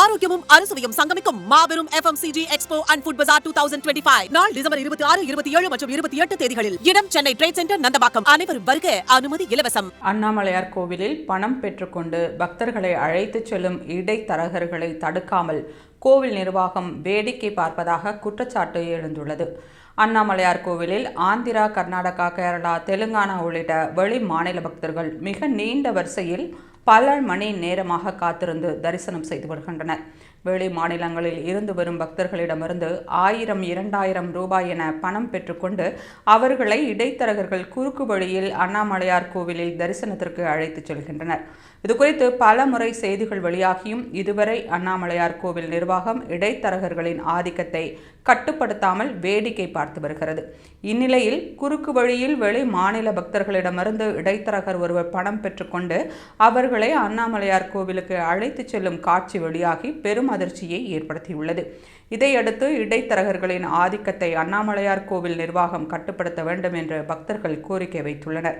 ஆரோக்கியமும் அறுசுவையும் சங்கமிக்கும் மாபெரும் FMCG expo and food bazaar two thousand twenty five நாள் டிசம்பர் இருபத்தி ஆறு இருபத்தி ஏழு மற்றும் இருபத்தி எட்டு தேதிகளில் இடம் சென்னை ட்ரேட் சென்டர் நந்தபாக்கம் அனைவரும் வருக அனுமதி இலவசம். அண்ணாமலையார் கோவிலில் பணம் பெற்றுக்கொண்டு பக்தர்களை அழைத்துச் செல்லும் இடைத்தரகர்களை தடுக்காமல் கோவில் நிர்வாகம் வேடிக்கை பார்ப்பதாக குற்றச்சாட்டு எழுந்துள்ளது. அண்ணாமலையார் கோவிலில் ஆந்திரா கர்நாடகா கேரளா தெலுங்கானா உள்ளிட்ட வெளி மாநில பக்தர்கள் மிக நீண்ட வரிசையில் பல மணி நேரமாக காத்திருந்து தரிசனம் செய்து வருகின்றனர். வெளி மாநிலங்களில் இருந்து வரும் பக்தர்களிடமிருந்து ஆயிரம் இரண்டாயிரம் ரூபாய் என பணம் பெற்றுக்கொண்டு அவர்களை இடைத்தரகர்கள் குறுக்கு வழியில் அண்ணாமலையார் கோவிலில் தரிசனத்திற்கு அழைத்துச் செல்கின்றனர். இதுகுறித்து பல முறை செய்திகள் வெளியாகியும் இதுவரை அண்ணாமலையார் கோவில் நிர்வாகம் இடைத்தரகர்களின் ஆதிக்கத்தை கட்டுப்படுத்தாமல் வேடிக்கை பார்த்து வருகிறது. இந்நிலையில் குறுக்கு வழியில் வெளி மாநில பக்தர்களிடமிருந்து இடைத்தரகர் ஒருவர் பணம் பெற்றுக்கொண்டு அவர்களை அண்ணாமலையார் கோவிலுக்கு அழைத்துச் செல்லும் காட்சி வெளியாகி பெரும் அதிர்ச்சியை ஏற்படுத்தியுள்ளது. இதையடுத்து இடைத்தரகர்களின் ஆதிக்கத்தை அண்ணாமலையார் கோவில் நிர்வாகம் கட்டுப்படுத்த வேண்டும் என்று பக்தர்கள் கோரிக்கை வைத்துள்ளனர்.